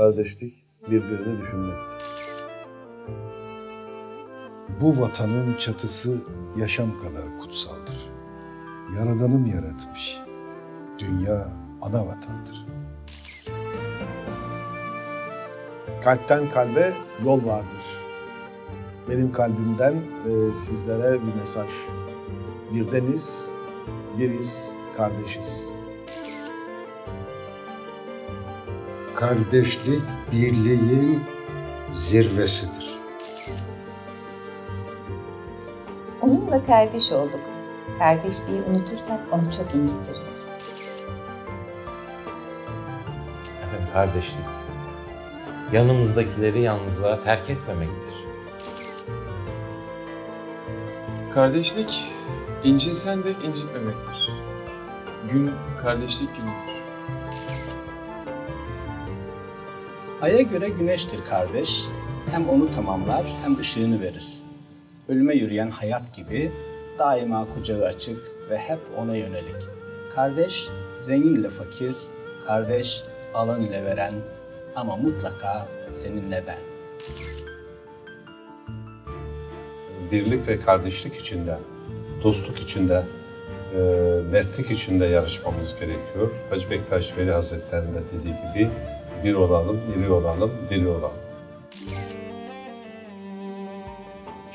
Kardeşlik birbirini düşünmektir. Bu vatanın çatısı yaşam kadar kutsaldır. Yaradanım yaratmış. Dünya ana vatandır. Kalpten kalbe yol vardır. Benim kalbimden e, sizlere bir mesaj. Birdeniz, biriz, kardeşiz. Kardeşlik birliğin zirvesidir. Onunla kardeş olduk. Kardeşliği unutursak onu çok incitiriz. Efendim kardeşlik, yanımızdakileri yalnızlığa terk etmemektir. Kardeşlik, incinsen de incitmemektir. Gün kardeşlik günüdür. Ay'a göre güneştir kardeş. Hem onu tamamlar hem ışığını verir. Ölüme yürüyen hayat gibi daima kucağı açık ve hep ona yönelik. Kardeş zengin ile fakir, kardeş alan ile veren ama mutlaka seninle ben. birlik ve kardeşlik içinde, dostluk içinde, e, mertlik içinde yarışmamız gerekiyor. Hacı Bektaş Veli Hazretleri'nin de dediği gibi bir olalım, iri olalım, diri olalım.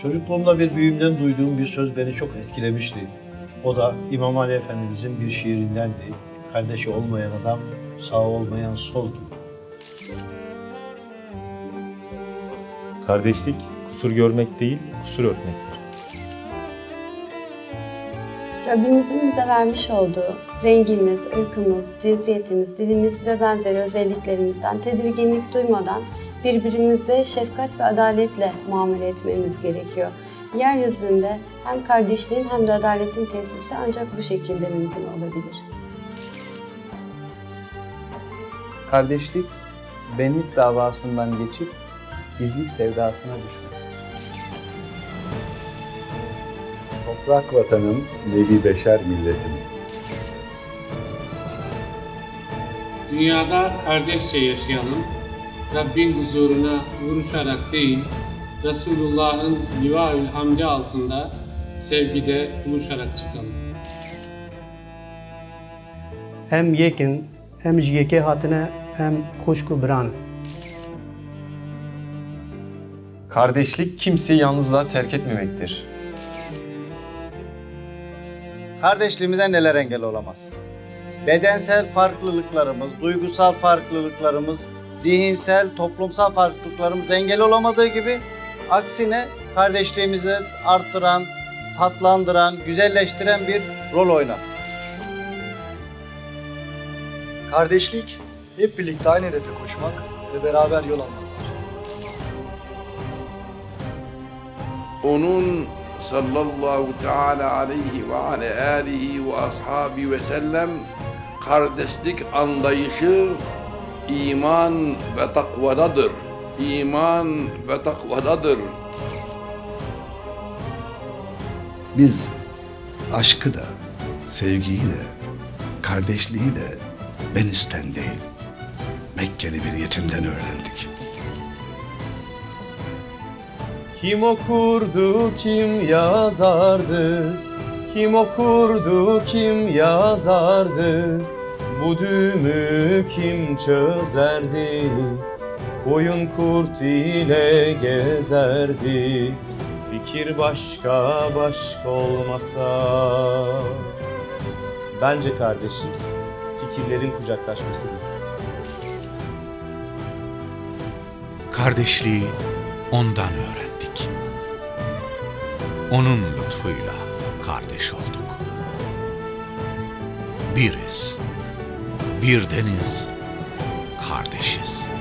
Çocukluğumda bir büyüğümden duyduğum bir söz beni çok etkilemişti. O da İmam Ali Efendimizin bir şiirindendi. Kardeşi olmayan adam sağ olmayan sol gibi. Kardeşlik kusur görmek değil, kusur örtmektir. Rabbimizin bize vermiş olduğu rengimiz, ırkımız, cinsiyetimiz, dilimiz ve benzeri özelliklerimizden tedirginlik duymadan birbirimize şefkat ve adaletle muamele etmemiz gerekiyor. Yeryüzünde hem kardeşliğin hem de adaletin tesisi ancak bu şekilde mümkün olabilir. Kardeşlik, benlik davasından geçip bizlik sevdasına düşmek. Toprak vatanım, nevi beşer milletim. Dünyada kardeşçe yaşayalım. Rabbin huzuruna vuruşarak değil, Resulullah'ın livaül hamdi altında sevgide buluşarak çıkalım. Hem yekin, hem jiyeke hatine, hem kuşku biran. Kardeşlik kimseyi yalnızlığa terk etmemektir. Kardeşliğimize neler engel olamaz? Bedensel farklılıklarımız, duygusal farklılıklarımız, zihinsel, toplumsal farklılıklarımız engel olamadığı gibi aksine kardeşliğimizi arttıran, tatlandıran, güzelleştiren bir rol oynar. Kardeşlik, hep birlikte aynı hedefe koşmak ve beraber yol almaktır. Onun sallallahu teala aleyhi ve ala alihi ve ashabi ve sellem kardeşlik anlayışı iman ve takvadadır. İman ve takvadadır. Biz aşkı da, sevgiyi de, kardeşliği de Venüs'ten değil, Mekkeli bir yetimden öğrendik. Kim okurdu, kim yazardı? Kim okurdu, kim yazardı? Bu düğümü kim çözerdi? Koyun kurt ile gezerdi. Fikir başka başka olmasa. Bence kardeşlik fikirlerin kucaklaşmasıdır. Kardeşliği ondan öğrendik. Onun lütfuyla kardeş olduk. Biriz, bir deniz, kardeşiz.